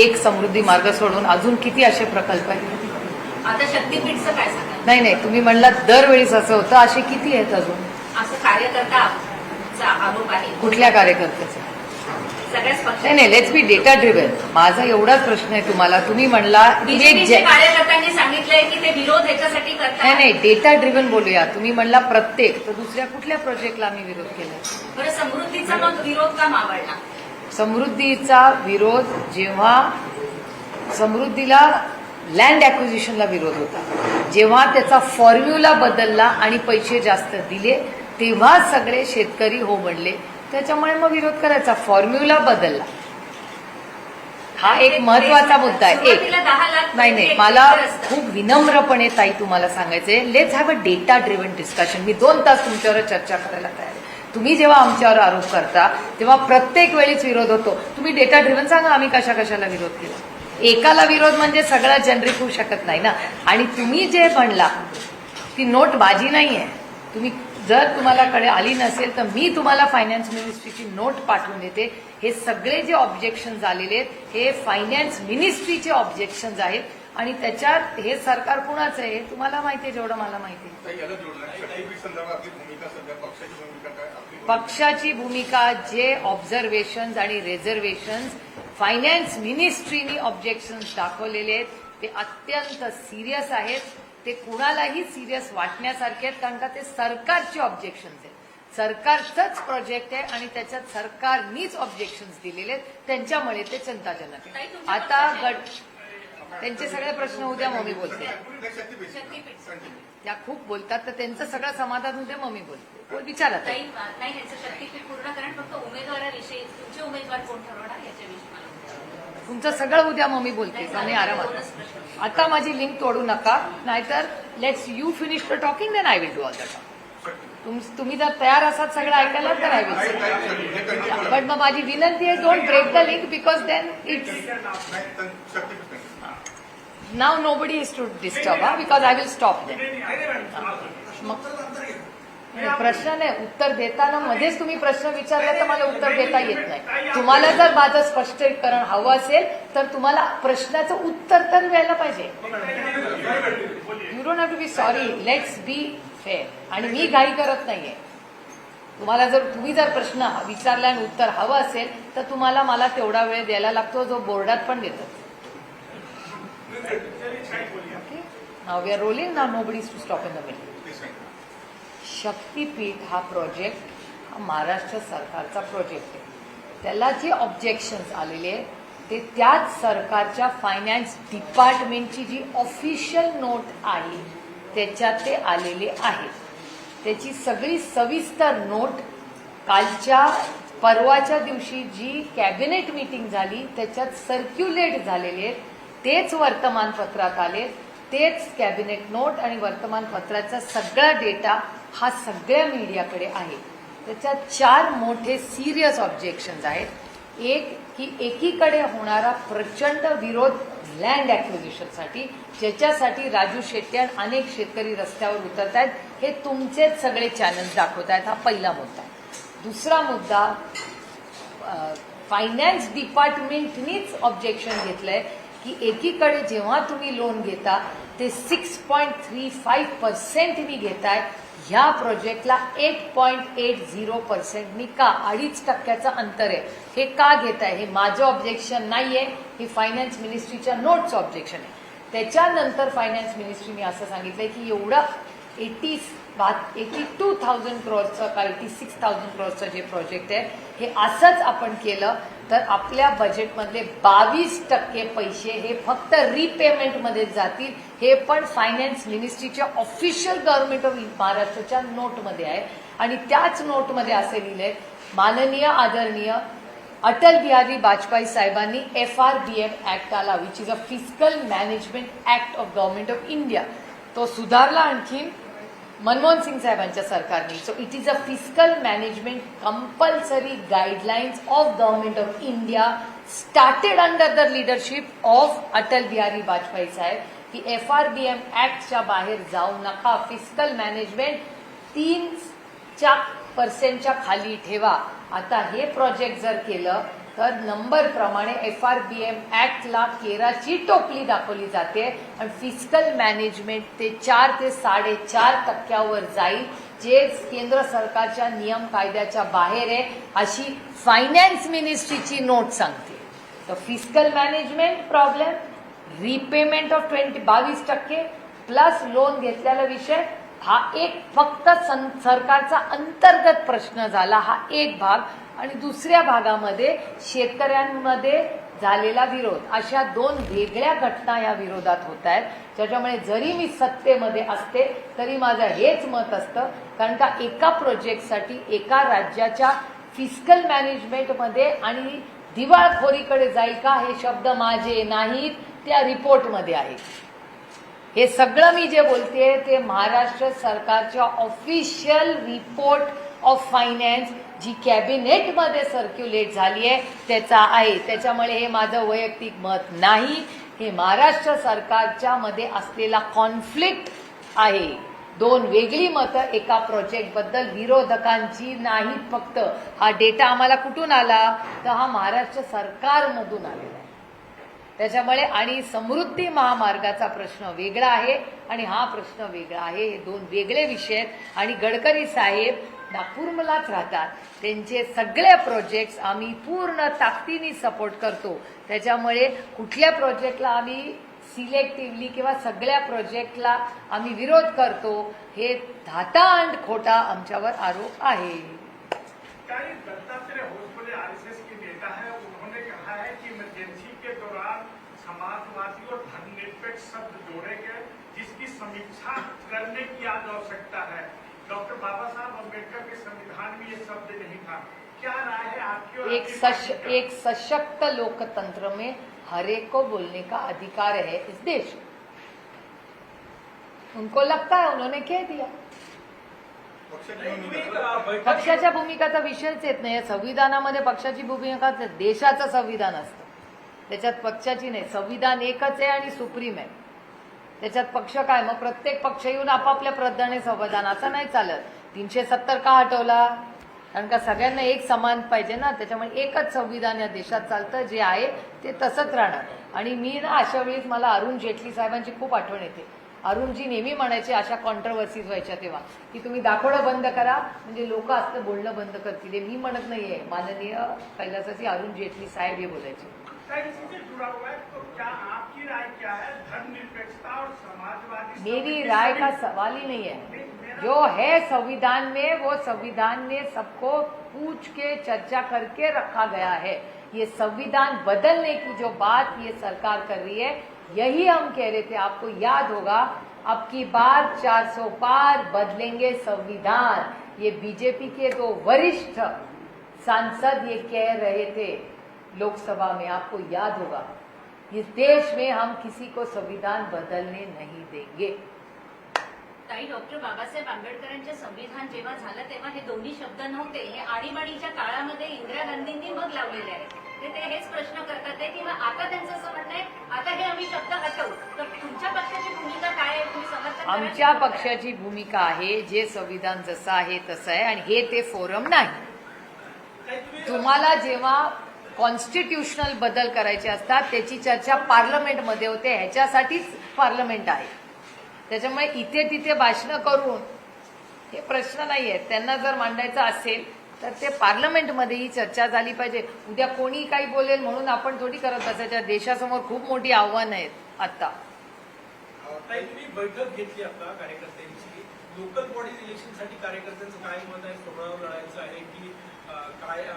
एक समृद्धी मार्ग सोडून अजून किती असे प्रकल्प आहेत? आता शक्तीपीठचं काय सांगाल? नाही नाही तुम्ही म्हणलात दरवेळीच असं होतं. असे किती आहेत अजून? असं कार्यकर्ता आरोप आहे. कुठल्या कार्यकर्त्याचे? नाही नाही लेट्स बी डेटा ड्रिव्हन माझा एवढाच प्रश्न आहे तुम्हाला. तुम्ही म्हणला कार्यकर्त्यांनी सांगितलंय की ते विरोध ह्याच्यासाठी नाही करतात. नाही डेटा ड्रिव्हन बोलूया. तुम्ही म्हणला प्रत्येक. तर दुसऱ्या कुठल्या प्रोजेक्टला आम्ही विरोध केला बरं समृद्धीचा मग विरोध का मावळला? समृद्धीचा विरोध जेव्हा समृद्धीला लँड ॲक्विजिशनला विरोध होता जेव्हा त्याचा फॉर्म्युला बदलला आणि पैसे जास्त दिले तेव्हा सगळे शेतकरी हो म्हणले त्याच्यामुळे मग विरोध करायचा. फॉर्म्युला बदलला. हा एक महत्त्वाचा मुद्दा आहे. एक. नाही नाही मला. खूप विनम्रपणे ताई तुम्हाला सांगायचंय. Let's have a data driven discussion मी दोन तास तुमच्यावर चर्चा करायला तयार तुम्ही जेव्हा आमच्यावर आरोप करता तेव्हा प्रत्येक वेळीच विरोध होतो. तुम्ही डेटा ड्रिव्हन सांगा आम्ही कशा कशाला विरोध केला. एकाला विरोध म्हणजे सगळा जनरिक होऊ शकत नाही ना. आणि तुम्ही जे म्हणला ती नोट बाजी आहे तुम्ही जर तुम्हाला कडे आली नसेल तर मी तुम्हाला फायनान्स मिनिस्ट्रीची नोट पाठवून देते. हे सगळे जे ऑब्जेक्शन झालेले आहेत हे फायनान्स मिनिस्ट्रीचे ऑब्जेक्शन आहेत. आणि त्याच्यात हे सरकार कुणाचं आहे हे तुम्हाला माहिती आहे जेवढं मला माहिती आहे. पक्षाची भूमिका जे ऑब्झर्वेशन्स आणि रिझर्वेशन्स फायनान्स मिनिस्ट्रीनी ऑब्जेक्शन्स दाखवलेले आहेत. ते अत्यंत सिरियस आहेत. ते कुणालाही सिरियस वाटण्यासारखे आहेत कारण का ते सरकारचे ऑब्जेक्शन्स आहेत. सरकारचंच प्रोजेक्ट आहे आणि त्याच्यात सरकारनीच ऑब्जेक्शन्स दिलेले आहेत. त्यांच्यामुळे ते चिंताजनक आहे. आता गट त्यांचे सगळे प्रश्न उद्या मम्मी बोलते त्या खूप बोलतात तर त्यांचं सगळं समाधान उद्या मम्मी बोलते बोल, विचारा ताई. नाही ह्याचं शक्तीपीठ पूर्ण कारण फक्त उमेदवाराविषयी तुमचे उमेदवार कोण ठरवणार याच्याविषयी मला. तुमचं सगळं उद्या मम्मी बोलते आणि आरामात दोनच प्रश्न. आता माझी लिंक तोडू नका नाहीतर let's you finish the talking then I will do all the talk तुम्ही जर तयार असाल सगळं ऐकायला तर आय विल हे बट मग माझी विनंती आहे don't break the link because then it's नाही, तर Shaktipeeth continue. Now nobody is to disturb हा because I will stop then मग प्रश्न नाही उत्तर देताना मध्येच तुम्ही प्रश्न विचारला तर मला उत्तर देता येत नाही. तुम्हाला जर माझं स्पष्टीकरण हवं असेल तर तुम्हाला प्रश्नाचं उत्तर तर द्यायला पाहिजे. You don't have to be sorry let's be fair आणि मी घाई करत नाहीये. तुम्हाला जर तुम्ही जर प्रश्न विचारला आणि उत्तर हवं असेल तर तुम्हाला मला तेवढा वेळ द्यायला लागतो जो बोर्डात पण देतो now we are rolling now nobody to stop in the continue. Shaktipeeth हा प्रोजेक्ट हा महाराष्ट्र सरकारचा प्रोजेक्ट आहे त्याला जे ऑब्जेक्शन्स आलेले आहेत ते त्याच सरकारच्या फायनान्स डिपार्टमेंटची जी ऑफिशियल नोट आहे त्याच्यात ते आलेले आहेत त्याची सगळी सविस्तर नोट कालच्या परवाच्या दिवशी जी कॅबिनेट मीटिंग झाली त्याच्यात सर्क्युलेट झालेले आहेत तेच वर्तमानपत्रात आले तेच कॅबिनेट नोट आणि वर्तमानपत्राचा सगळा डेटा हा सगळ्या मीडियाकडे आहे. त्याच्यात चार मोठे सिरियस ऑब्जेक्शन्स आहेत. एक की एकीकडे होणारा प्रचंड विरोध लँड ॲक्विजिशनसाठी ज्याच्यासाठी राजू शेट्टी आणि अनेक शेतकरी रस्त्यावर उतरत आहेत हे तुमचेच सगळे चॅनल्स दाखवत आहेत हा पहिला मुद्दा. दुसरा मुद्दा फायनान्स डिपार्टमेंटनीच ऑब्जेक्शन घेतलंय. की एकीकडे जेव्हा तुम्ही लोन घेता ते सिक्स पॉईंट थ्री फाईव्ह पर्सेंटनी घेताय. ह्या प्रोजेक्टला एट पॉईंट एट झिरो पर्सेंटनी का अडीच टक्क्याचं अंतर आहे. हे का घेत आहे हे माझं ऑब्जेक्शन नाहीये. हे फायनान्स मिनिस्ट्रीच्या नोटचं ऑब्जेक्शन आहे. त्याच्यानंतर फायनान्स मिनिस्ट्रीने असं सांगितलंय की एवढं एटी एटी टू थाउजंड क्रोअरचं का एटी सिक्स थाउजंड क्रॉसचं जे प्रोजेक्ट आहे हे असंच आपण केलं तर आपल्या बजेटमधले बावीस टक्के पैसे हे फक्त रिपेमेंटमध्ये जातील. हे पण फायनान्स मिनिस्ट्रीच्या ऑफिशियल गव्हर्नमेंट ऑफ महाराष्ट्राच्या नोटमध्ये आहे. आणि त्याच नोटमध्ये असे लिहिले माननीय आदरणीय अटल बिहारी वाजपेयी साहेबांनी F R B M act आला which is a physical management act of government of India तो सुधारला आणखीन. मनमोहन सिंग साहेबांच्या सरकारने. So it is a fiscal management compulsory guidelines of government of India started under the leadership of Atal Bihari Vajpayee साहेब की F R B M ऍक्टच्या बाहेर जाऊ नका. फिस्कल मॅनेजमेंट तीन च्या पर्सेंटच्या खाली ठेवा. आता हे प्रोजेक्ट जर केलं तर नंबर प्रमाणे एफ आर बी एम ॲक्टला केराची टोपली दाखवली जाते आणि फिजिकल मॅनेजमेंट ते चार ते साडेचार टक्क्यावर जाईल जे केंद्र सरकारच्या नियम कायद्याच्या बाहेर आहे अशी फायनान्स मिनिस्ट्रीची नोट सांगते. तर physical management problem repayment of twenty बावीस टक्के प्लस लोन घेतलेला विषय हा एक फक्त सं- सरकारचा अंतर्गत प्रश्न झाला हा एक भाग. आणि दुसऱ्या भागामध्ये शेतकऱ्यांमध्ये झालेला विरोध. अशा दोन वेगळ्या घटना या विरोधात होत आहेत ज्याच्यामुळे जरी मी सत्तेमध्ये असते तरी माझं हेच मत असतं कारण का एका प्रोजेक्टसाठी एका राज्याच्या फिस्कल मॅनेजमेंटमध्ये आणि दिवाळखोरीकडे जाईल का हे शब्द माझे नाहीत त्या रिपोर्टमध्ये आहेत. हे सगळं मी जे बोलते ते महाराष्ट्र सरकारच्या ऑफिशियल रिपोर्ट ऑफ फायनान्स जी कॅबिनेटमध्ये सर्क्युलेट झाली आहे त्याचा आहे. त्याच्यामुळे हे माझं वैयक्तिक मत नाही. हे महाराष्ट्र सरकारच्या मध्ये असलेला कॉन्फ्लिक्ट आहे. दोन वेगळी मतं एका प्रोजेक्टबद्दल विरोधकांची नाहीत फक्त. हा डेटा आम्हाला कुठून आला? तर हा महाराष्ट्र सरकारमधून आलेला त्याच्यामुळे आणि समृद्धी महामार्गाचा प्रश्न वेगळा आहे आणि हा प्रश्न वेगळा आहे. हे दोन वेगळे विषय आहेत. आणि गडकरी साहेब नागपूरमलाच राहतात. त्यांचे सगळे प्रोजेक्ट्स आम्ही पूर्ण ताकदीने सपोर्ट करतो. त्याच्यामुळे कुठल्या प्रोजेक्टला आम्ही सिलेक्टिव्हली किंवा सगळ्या प्रोजेक्टला आम्ही विरोध करतो हे धाता आणि खोटा आमच्यावर आरोप आहे क्या ये दत्तात्रेय होसबले आरएसएस के नेता है उन्होंने कहा है कि इमरजेंसी के दौरान समाजवादी और धर्मनिरपेक्ष शब्द जोड़े गए जिसकी समीक्षा करने की आज आवश्यकता है। डॉक्टर बाबा साहब अम्बेडकर के संविधान में ये शब्द नहीं था। क्या राय है आपकी और एक सश? एक सशक्त लोकतंत्र में हर एक को बोलने का अधिकार है इस देश में। उनको लगता है उन्होंने कह दिया। पक्षाच्या भूमिकाचा विषयच येत नाही. संविधानामध्ये पक्षाची भूमिका देशाचं संविधान असतं. त्याच्यात पक्षाची नाही. संविधान एकच आहे आणि सुप्रीम आहे. त्याच्यात पक्ष काय? मग प्रत्येक पक्ष येऊन आपापल्या प्रधाने संविधान असं नाही चालत. तीनशे सत्तर का हटवला? कारण का सगळ्यांना एक समान पाहिजे ना? त्याच्यामुळे एकच संविधान या देशात चालतं जे आहे ते तसंच राहणार. आणि मी ना अशा वेळेस मला अरुण जेटली साहेबांची खूप आठवण येते. अरुणजी नेहमी म्हणायचे अशा कॉन्ट्रवर्सीज व्हायच्या तेव्हा की तुम्ही दाखवणं बंद करा. म्हणजे लोक असतं बोलणं बंद करतील. मी म्हणत नाहीये. माननीय कैलासाची अरुण जेटली साहेब हे बोलायचे. सर, इसी से जुड़ा हुआ है तो क्या आपकी राय क्या है? धर्मनिरपेक्षता और समाजवादी मेरी राय का सवाल ही नहीं है। जो है संविधान में वो संविधान में सबको पूछ के चर्चा करके रखा गया है। ये संविधान बदलने की जो बात ये सरकार कर रही है यही हम कह रहे थे आपको याद होगा अब की बार 400 पार बदलेंगे संविधान। ये बीजेपी के दो वरिष्ठ सांसद ये कह रहे थे लोकसभा में आपको याद होगा इस देश में हम किसी को संविधान बदलने नहीं देंगे। ताई डॉक्टर बाबासाहेब आंबेडकरांचे संविधान जेव्हा झालं तेव्हा हे दोन्ही शब्द नव्हते. हे आणीबाणीच्या काळामध्ये इंदिरा गांधींनी मग लावलेले आहेत. ते ते हेच प्रश्न करतात आहे किंवा आता त्यांचं असं म्हणणं आहे आता हे आम्ही शब्द हटवू. तर तुमच्या पक्षाची भूमिका काय आहे? तुम्ही समर्थन? आमच्या पक्षाची भूमिका आहे जे संविधान जसं आहे तसं आहे आणि हे ते फोरम नाही. तुम्हाला जेव्हा कॉन्स्टिट्यूशनल बदल करायचे असतात त्याची चर्चा पार्लमेंटमध्ये होते ह्याच्यासाठीच पार्लमेंट आहे. त्याच्यामुळे इथे तिथे भाषणं करून हे प्रश्न नाही आहेत त्यांना जर मांडायचं असेल तर ते पार्लमेंटमध्येही चर्चा झाली पाहिजे. उद्या कोणी काही बोलेल म्हणून आपण थोडी करत बसायच्या देशासमोर खूप मोठी आव्हानं आहेत आत्ता बैठक घेतली आता कार्यकर्त्यांची. लोकल बॉडी इलेक्शनसाठी कार्यकर्त्यांचं काय मत आहे? सोहळावर लढायचं आहे की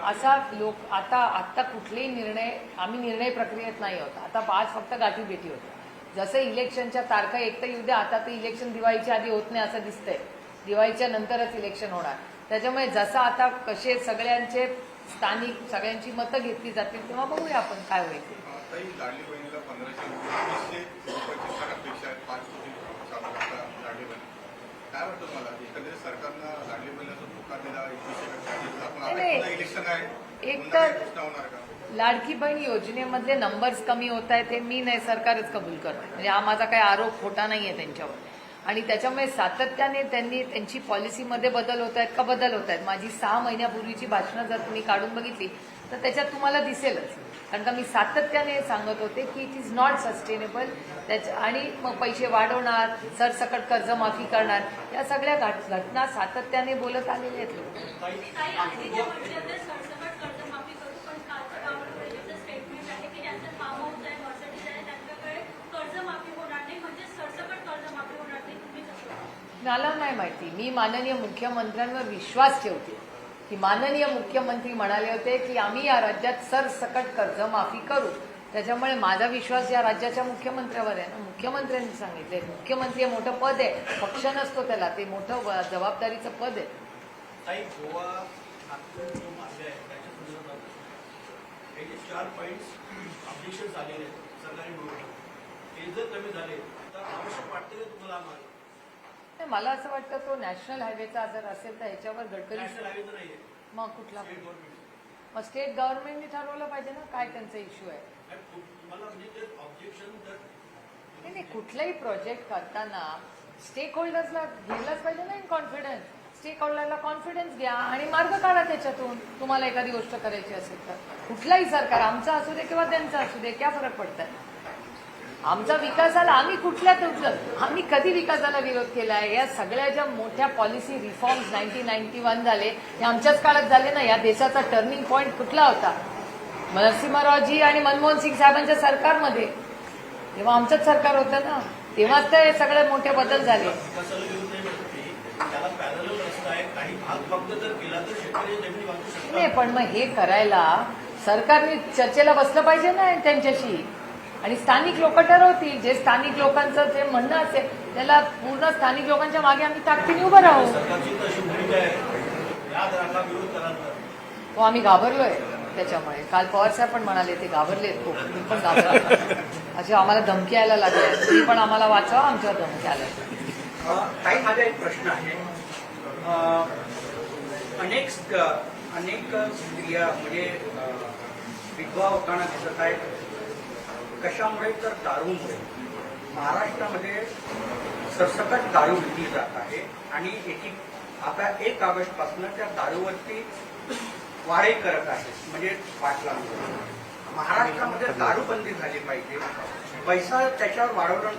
असा लोक आता आता कुठलेही निर्णय आम्ही निर्णय प्रक्रियेत नाही होत आता आज फक्त गाठी भेटी होत्या. जसं इलेक्शनच्या तारखा एक तर येऊ द्या आता तर इलेक्शन दिवाळीच्या आधी होत नाही असं दिसतंय. दिवाळीच्या नंतरच इलेक्शन होणार. त्याच्यामुळे जसं आता कसे सगळ्यांचे स्थानिक सगळ्यांची मतं घेतली जातील तेव्हा बघूया आपण काय होईल ते. ताई लाडली बहिणीला पंधराशे वीसशे रुपयाची फार अपेक्षा आहे पाच कोटी चालू आता लाडली बहीण काय वाटतं एकंदरीत सरकारनं लाडली बहिणीचा पुकार दिला एकवीसशे टक्के आपण आता नाही, पुन्हा इलेक्शन आहे. एक पुन्हा तर- काही घोषणा होणार का? लाडकी बहीण योजनेमधले नंबर्स कमी होत आहेत हे मी नाही सरकारच कबूल करते म्हणजे हा माझा काही आरोप खोटा नाही आहे त्यांच्यावर. आणि त्याच्यामुळे सातत्याने त्यांनी त्यांची पॉलिसीमध्ये बदल होत आहेत का बदल होत आहेत? माझी सहा महिन्यापूर्वीची भाषणं जर तुम्ही काढून बघितली तर त्याच्यात तुम्हाला दिसेलच. कारण का मी सातत्याने सांगत होते की इट इज नॉट सस्टेनेबल त्याच्या आणि मग पैसे वाढवणार सरसकट कर्जमाफी करणार या सगळ्या घट- घटना सातत्याने बोलत आलेले आहेत नाही म्हणजे मला नाही माहिती. मी माननीय मुख्यमंत्र्यांवर विश्वास ठेवते. की माननीय मुख्यमंत्री म्हणाले होते की आम्ही या राज्यात सरसकट कर्जमाफी करू. त्याच्यामुळे माझा विश्वास या राज्याच्या मुख्यमंत्र्यावर आहे. ना मुख्यमंत्र्यांनी सांगितले. मुख्यमंत्री हे मोठं पद आहे. पक्ष नसतो त्याला. ते मोठं जबाबदारीचं पद आहे. चार आहेत सरकारी ते जर कमी झाले तर आवश्यक वाटते तुम्हाला नाही, मला असं वाटतं तो नॅशनल हायवेचा जर असेल तर ह्याच्यावर गडकरी मग कुठला? मग स्टेट गव्हर्नमेंटने ठरवलं पाहिजे ना काय त्यांचा इश्यू आहे. तुम्हाला म्हणजे नाही नाही कुठलाही प्रोजेक्ट करताना स्टेक होल्डर्सला घ्यायलाच पाहिजे ना इन कॉन्फिडन्स स्टेक होल्डरला कॉन्फिडन्स घ्या आणि मार्ग काढा त्याच्यातून. तुम्हाला एखादी गोष्ट करायची असेल तर. कुठलाही सरकार आमचा असू दे किंवा त्यांचा असू दे क्या फरक पडतात आमचा विकासाला आम्ही कुठल्या कुठलं आम्ही कधी विकासाला विरोध केला आहे या सगळ्या ज्या मोठ्या policy reforms nineteen ninety one झाले हे आमच्याच काळात झाले ना? या देशाचा टर्निंग पॉईंट कुठला होता? नरसिंहरावजी आणि मनमोहन सिंग साहेबांच्या सरकारमध्ये. तेव्हा आमचंच सरकार होतं ना? तेव्हाच तर हे सगळे मोठे बदल झाले. नाही पण मग हे करायला सरकारने चर्चेला बसलं पाहिजे ना त्यांच्याशी? आणि स्थानिक लोक ठरवतील. जे स्थानिक लोकांचं जे म्हणणं असेल त्याला पूर्ण स्थानिक लोकांच्या मागे आम्ही ताकदीने उभं राहू. तो आम्ही घाबरलोय त्याच्यामुळे. काल पवार साहेब पण म्हणाले ते घाबरलेत खूप. मी पण घाबरले असे आम्हाला धमकी यायला लागल्या तुम्ही पण आम्हाला वाचवा आमच्या धमकी आल्या काही माझा एक प्रश्न आहे. अनेक अनेक स्त्रिया म्हणजे विधवा होताना दिसत आहेत. कशामुळे तर दारूमुळे. महाराष्ट्रामध्ये सरसकट दारू विकली जात आहे आणि एकी आता एक ऑगस्टपासून त्या दारूवरती वाढे करत आहे म्हणजे बाटलांवर महाराष्ट्रामध्ये दारूबंदी झाली पाहिजे. पैसा त्याच्यावर वाढवणं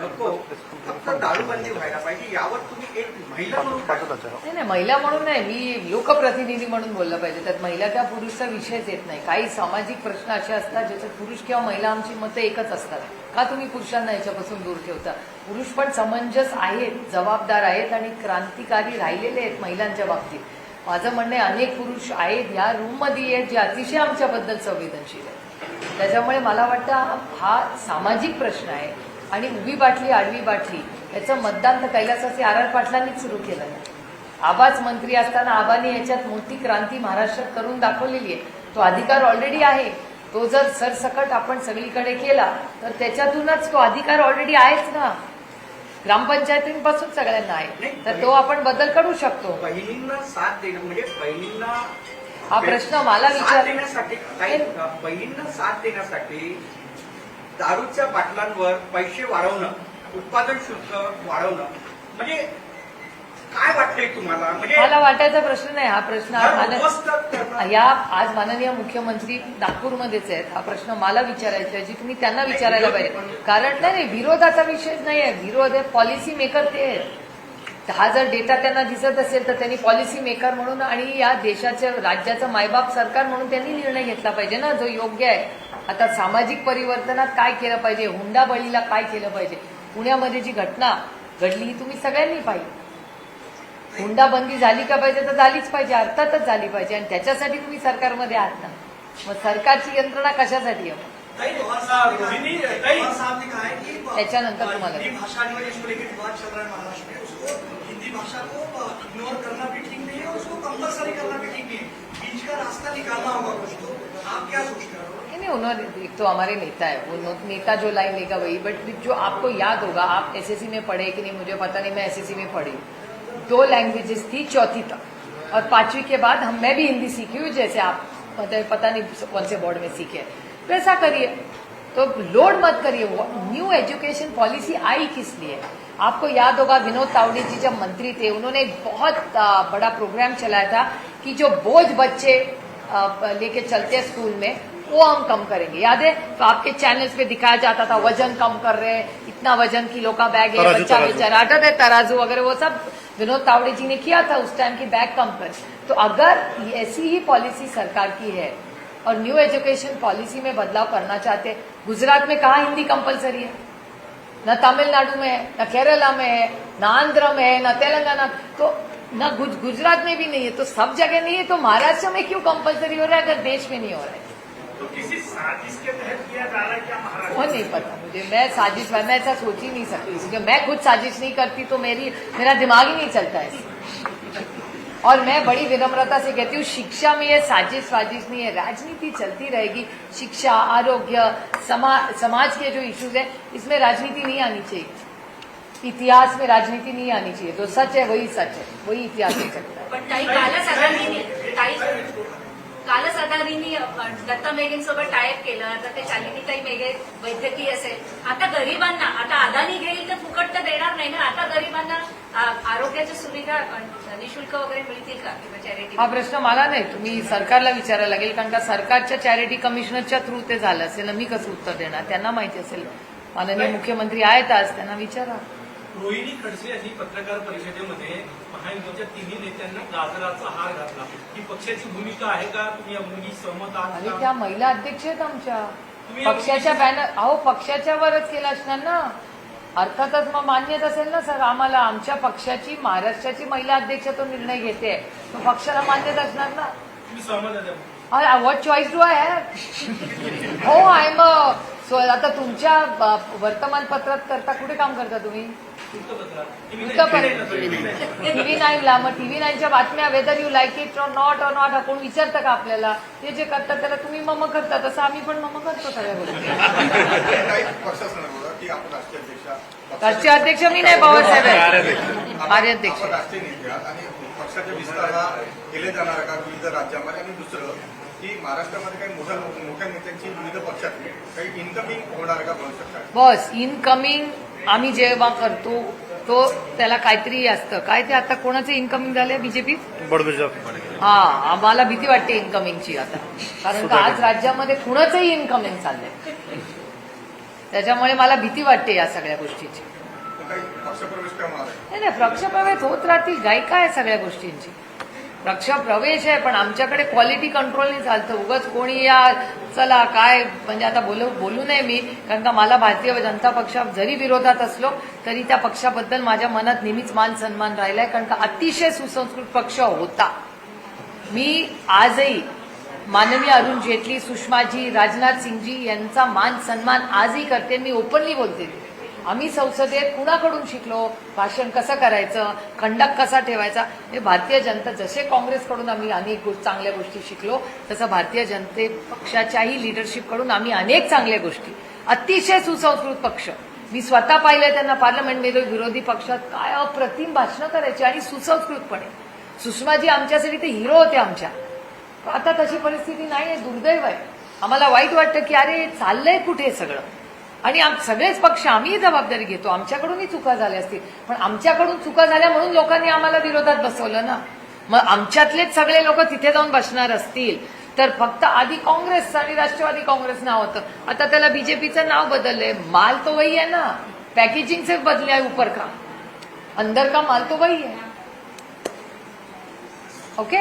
नको. फक्त दारूबंदी व्हायला पाहिजे. यावर तुम्ही एक महिला म्हणून काय? नाही नाही महिला म्हणून नाही. मी लोकप्रतिनिधी म्हणून बोललं पाहिजे. त्यात महिला त्या पुरुषचा विषयच येत नाही. काही सामाजिक प्रश्न असे असतात ज्याच्यात पुरुष किंवा महिला आमची मतं एकच असतात. का तुम्ही पुरुषांना याच्यापासून दूर ठेवता? पुरुष पण समंजस आहेत जबाबदार आहेत आणि क्रांतिकारी राहिलेले आहेत महिलांच्या बाबतीत. माझं म्हणणं आहे अनेक पुरुष आहेत या रूममध्ये आहेत जे अतिशय आमच्याबद्दल संवेदनशील आहेत. त्याच्यामुळे मला वाटतं हा सामाजिक प्रश्न आहे. आणि उभी बाटली आडवी बाटली याचं मतदान तर कैलासाचे आर आर पाटलांनीच सुरू केलं. आबाच मंत्री असताना आबाने याच्यात मोठी क्रांती महाराष्ट्रात करून दाखवलेली आहे. तो अधिकार ऑलरेडी आहे. तो जर सरसकट आपण सगळीकडे केला तर त्याच्यातूनच तो अधिकार ऑलरेडी आहेच ना. ग्रामपंचायतींपासून सगळ्यांना आहे. तर तो आपण बदल करू शकतो. बहिणींना साथ देणं म्हणजे बहिणींना हा प्रश्न मला साथ विचार देण्यासाठी काही बहिणींना साथ देण्यासाठी दारूच्या बाटलांवर पैसे वाढवणं उत्पादन शुल्क वाढवणं म्हणजे काय वाटतंय तुम्हाला? म्हणजे मला वाटायचा प्रश्न नाही. हा प्रश्न. या आज माननीय मुख्यमंत्री नागपूरमध्येच आहेत. हा प्रश्न मला विचारायचा आहे जी तुम्ही त्यांना विचारायला पाहिजे. कारण नाही नाही विरोधाचा विषयच नाही आहे विरोध आहे पॉलिसी मेकर ते आहेत. हा जर डेटा त्यांना दिसत असेल तर त्यांनी पॉलिसी मेकर म्हणून आणि या देशाच्या राज्याचं मायबाप सरकार म्हणून त्यांनी निर्णय घेतला पाहिजे ना जो योग्य आहे. आता सामाजिक परिवर्तनात काय केलं पाहिजे? हुंडाबळीला काय केलं पाहिजे? पुण्यामध्ये जी घटना घडली ही तुम्ही सगळ्यांनी पाहिली. हुंडाबंदी झाली का पाहिजे? तर झालीच पाहिजे अर्थातच झाली पाहिजे. आणि त्याच्यासाठी तुम्ही सरकारमध्ये आहात ना. मग सरकारची यंत्रणा कशासाठी आहे? है त्याच्यानंतर तुम्हाला हिंदी नहीं तो उन्होंने, एक तो हमारे नेता है, वो नेता जो लाइन लेगा वही बट जो आपको याद होगा, आप एसएससी में पढ़े कि नहीं, मुझे पता नहीं, मैं एसएससी में पढ़ी। दो लैंग्वेजेस थी, चौथी तक। और पांचवी के बाद हम, मैं भी हिंदी सीखी हूँ जैसे आप मतलब पता नहीं कौन से बोर्ड में सीखे वैसा करिए। तो लोड मत करिए न्यू एजुकेशन पॉलिसी आई किस लिए? आपको याद होगा, विनोद तावड़े जी जब मंत्री थे, उन्होंने एक बहुत बड़ा प्रोग्राम चलाया था कि जो बोझ बच्चे लेके चलते हैं स्कूल में वो हम कम करेंगे। याद है तो आपके चैनल्स पे दिखाया जाता था वज़न कम कर रहे हैं इतना वज़न किलो का बैग है बच्चा। बेचारा आटा है तराजू वगैरह वो सब विनोद तावड़े जी ने किया था उस टाइम की बैग कम कर। तो अगर ऐसी ही पॉलिसी सरकार की है और न्यू एजुकेशन पॉलिसी में बदलाव करना चाहते गुजरात में कहा हिंदी कंपलसरी है? न तमिलनाडु में है न केरला में है न आंध्र में है न तेलंगाना। तो न गुज, गुजरात में भी नहीं है तो सब जगह नहीं है तो महाराष्ट्र में क्यों कंपलसरी हो रहा है अगर देश में नहीं हो रहा है? तो किसी साजिश के तहत किया जा रहा है क्या वो नहीं पता मुझे। मैं साजिश मैं ऐसा सोच ही नहीं सकती। क्योंकि मैं खुद साजिश नहीं करती तो मेरी मेरा दिमाग ही नहीं चलता है। और मैं बड़ी विनम्रता से कहती हूँ शिक्षा में ये साजिश साजिश नहीं है राजनीति चलती रहेगी। शिक्षा आरोग्य समा, समाज के जो इश्यूज़ है इसमें राजनीति नहीं आनी चाहिए। इतिहास में राजनीति नहीं आनी चाहिए। जो सच है वही सच है। वही इतिहास हो चलता है। कालच अदानीने दत्ता मेघेंसोबत टायप केलं. आता ते शालिनीताई मेघे वैद्यकीय असेल. आता गरिबांना आता अदानी घेईल तर फुकट तर देणार नाही ना? आता गरिबांना आरोग्याच्या सुविधा निशुल्क वगैरे मिळतील का किंवा चॅरिटी हा प्रश्न मला नाही. तुम्ही सरकारला विचारायला लागेल कारण का सरकारच्या चॅरिटी कमिशनरच्या थ्रू ते झालं असेल. मी कसं उत्तर देणार? त्यांना माहिती असेल. माननीय मुख्यमंत्री आहेत आज त्यांना विचारा. रोहिणी खडसे यांनी पत्रकार परिषदेमध्ये महायुतीच्या तिन्ही नेत्यांना गाजराचा हार घातला. ही पक्षाची भूमिका आहे का? तुम्ही या भूमिकी सहमत आहात आणि का? त्या महिला अध्यक्ष आहेत आमच्या. तुम्ही या पक्षाच्या बॅनर अहो पक्षाच्या वरच केलं असणार ना. अर्थातच मग मान्यच असेल ना सर आम्हाला. आमच्या पक्षाची महाराष्ट्राची महिला अध्यक्ष तो निर्णय घेते. तो पक्षाला मान्यच असणार ना. तुम्ही सहमत? What choice do I have हो आय एम सो आता तुमच्या अ, वर्तमानपत्रात करता कुठे काम करता तुम्ही? टीव्ही नाईनला मग टीव्ही नाईनच्या बातम्या whether you like it or not or not कोण विचारतं का आपल्याला? ते जे करतात त्याला तुम्ही मम करता तसं आम्ही पण मम करतो सगळ्या गोष्टी. राष्ट्रीय अध्यक्षा अध्यक्ष मी नाही पवारसाहेब आणि पक्षाच्या विस्ताराला केले जाणार का विविध राज्यामध्ये आणि दुसरं की? महाराष्ट्रामध्ये काही मोठ्या मोठ्या नेत्यांची विविध पक्षात काही इन्कमिंग होणार का बस इनकमिंग आम्ही जेव्हा करतो तो त्याला काहीतरी असतं. काय ते आता कोणाचे इन्कमिंग झाले बीजेपीत बडगुजर हा आम्हाला भीती वाटते इन्कमिंगची आता. कारण का आज राज्यामध्ये कुणाचंही इन्कमिंग चाललंय. त्याच्यामुळे मला भीती वाटते या सगळ्या गोष्टीची. नाही नाही पक्षप्रवेश होत राहतील. गायिका आहे सगळ्या गोष्टींची. पक्षप्रवेश आहे पण आमच्याकडे क्वालिटी कंट्रोलने चालतं. उगाच कोणी या चला काय म्हणजे आता बोलू बोलू नये मी कारण का मला भारतीय जनता पक्षा जरी विरोधात असलो तरी त्या पक्षाबद्दल माझ्या मनात नेहमीच मान सन्मान राहिलाय कारण का अतिशय सुसंस्कृत पक्ष होता. मी आजही माननीय अरुण जेटली सुषमाजी राजनाथ सिंगजी यांचा मान सन्मान आजही करते मी ओपनली बोलते. आम्ही संसदेत कुणाकडून शिकलो? भाषण कसं करायचं? खंडक कसा ठेवायचा? हे भारतीय जनता जसे काँग्रेसकडून आम्ही अनेक चांगल्या गोष्टी शिकलो तसं भारतीय जनते पक्षाच्याही लिडरशिपकडून आम्ही अनेक चांगल्या गोष्टी. अतिशय सुसंस्कृत पक्ष. मी स्वतः पाहिलंय त्यांना पार्लमेंटमध्ये विरोधी पक्षात काय अप्रतिम भाषणं करायची आणि सुसंस्कृतपणे. सुषमाजी आमच्यासाठी ते हिरो होते आमच्या. आता तशी परिस्थिती नाही आहे दुर्दैव आहे. आम्हाला वाईट वाटतं की अरे चाललंय कुठे सगळं? आणि आम- सगळेच पक्ष आम्हीही जबाबदारी घेतो. आमच्याकडूनही चुका झाल्या असतील. पण आमच्याकडून चुका झाल्या म्हणून लोकांनी आम्हाला विरोधात बसवलं ना. मग आमच्यातलेच सगळे लोक तिथे जाऊन बसणार असतील. तर फक्त आधी काँग्रेस आणि राष्ट्रवादी काँग्रेस नाव होतं. आता त्याला बीजेपीचं नाव बदललंय. माल तो वही आहे ना. पॅकेजिंग से बदले आहे ऊपर का. अंदर का माल तो वही है ओके?